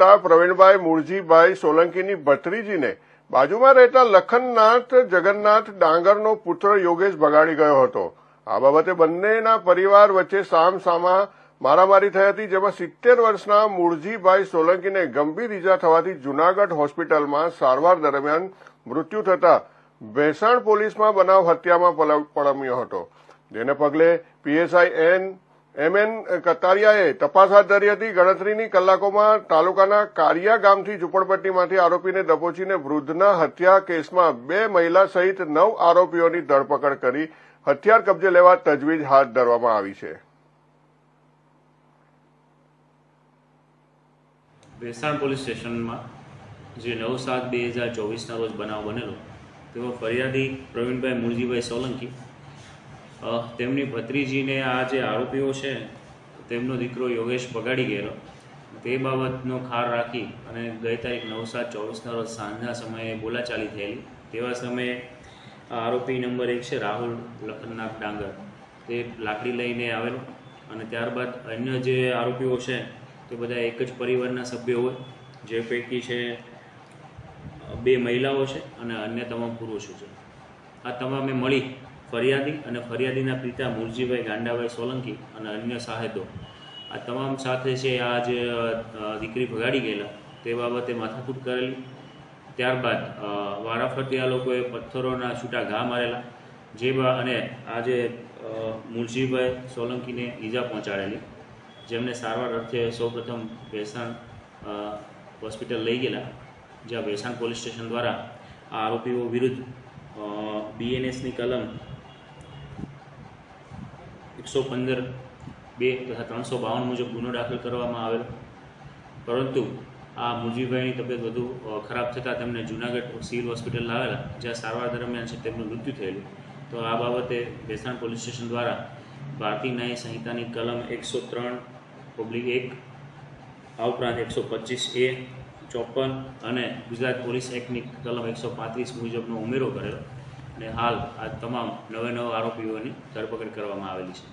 રહેતા પ્રવીણભાઈ મૂળજીભાઈ સોલંકીની ભત્રીજીને બાજુમાં રહેતા લખનનાથ, જગન્નાથ ડાંગરનો પુત્ર યોગેશ ભગાડી ગયો હતો. આ બાબતે બંનેના પરિવાર વચ્ચે સામસામા મારામારી થઈ હતી, જેમાં સિત્તેર વર્ષના મૂળજીભાઈ સોલંકીને ગંભીર ઈજા થવાથી જૂનાગઢ હોસ્પિટલમાં સારવાર દરમિયાન મૃત્યુ થતા ભેસાણ પોલીસમાં બનાવ હત્યામાં પલ- પડમ્યો હતો. જેને પગલે પીએસઆઈ એન એમ એન કતારિયાએ તપાસ હાથ ધરી હતી. ગણતરીની કલાકોમાં તાલુકાના કારિયા ગામથી ઝુંપડપટ્ટીમાંથી આરોપીને દબોચીને વૃદ્ધના હત્યા કેસમાં બે મહિલા સહિત નવ આરોપીઓની ધરપકડ કરી હથિયાર કબજે લેવા તજવીજ હાથ ધરવામાં આવી છે. ભેસાણ પોલીસ સ્ટેશનમાં જે નવ સાત બે હજાર ચોવીસના રોજ બનાવ બનેલો, તેમાં ફરિયાદી પ્રવીણભાઈ મુરજીભાઈ સોલંકી તેમની ભત્રીજીને આ જે આરોપીઓ છે, તેમનો દીકરો યોગેશ બગાડી ગયેલો. તે બાબતનો ખાર રાખી અને ગઈ તારીખ નવ સાત ચોવીસના રોજ સાંજના સમયે બોલાચાલી થયેલી. તેવા સમયે આરોપી નંબર એક છે રાહુલ લખનનાથ ડાંગર. તે લાકડી લઈને આવેલો અને ત્યારબાદ અન્ય જે આરોપીઓ છે, તે બધા એક જ પરિવારના સભ્યો હોય. જે પૈકી છે, બે મહિલાઓ છે અને અન્ય તમામ પુરુષો છે. આ તમામે મળી ફરિયાદી અને ફરિયાદીના પિતા મુરજીભાઈ ગાંડાભાઈ સોલંકી અને અન્ય સાહેદો આ તમામ સાથે છે આ જે દીકરી ભગાડી ગયેલા. તે બાબતે માથાકૂટ કરેલી. ત્યારબાદ વારાફરતી આ લોકોએ પથ્થરોના છૂટા ઘા મારેલા. જે બા, અને આ જે મુરજીભાઈ સોલંકીને ઈજા પહોંચાડેલી. જેમને સારવાર અર્થે સૌપ્રથમ ભેસાણ હોસ્પિટલ લઈ ગયેલા. જ્યાં ભેસાણ પોલીસ સ્ટેશન દ્વારા આ આરોપીઓ વિરુદ્ધ બીએનએસની કલમ એકસો પંદર, બે તથા ત્રણસો બાવન મુજબ ગુનો દાખલ કરવામાં આવેલ. પરંતુ આ મુજીભાઈની તબિયત વધુ ખરાબ થતાં તેમને જૂનાગઢ સિવિલ હોસ્પિટલ લાવેલા, જ્યાં સારવાર દરમિયાન છે તેમનું મૃત્યુ થયેલું. તો આ બાબતે ભેસાણ પોલીસ સ્ટેશન દ્વારા ભારતીય ન્યાય સંહિતાની કલમ એકસો ત્રણ પબ્લિક એક, આ ઉપરાંત એકસો પચીસ એ, ચોપન અને ગુજરાત પોલીસ એક્ટની કલમ એકસો પાંત્રીસ મુજબનો ઉમેરો કરેલો. અને હાલ આ તમામ નવે નવ આરોપીઓની ધરપકડ કરવામાં આવેલી છે.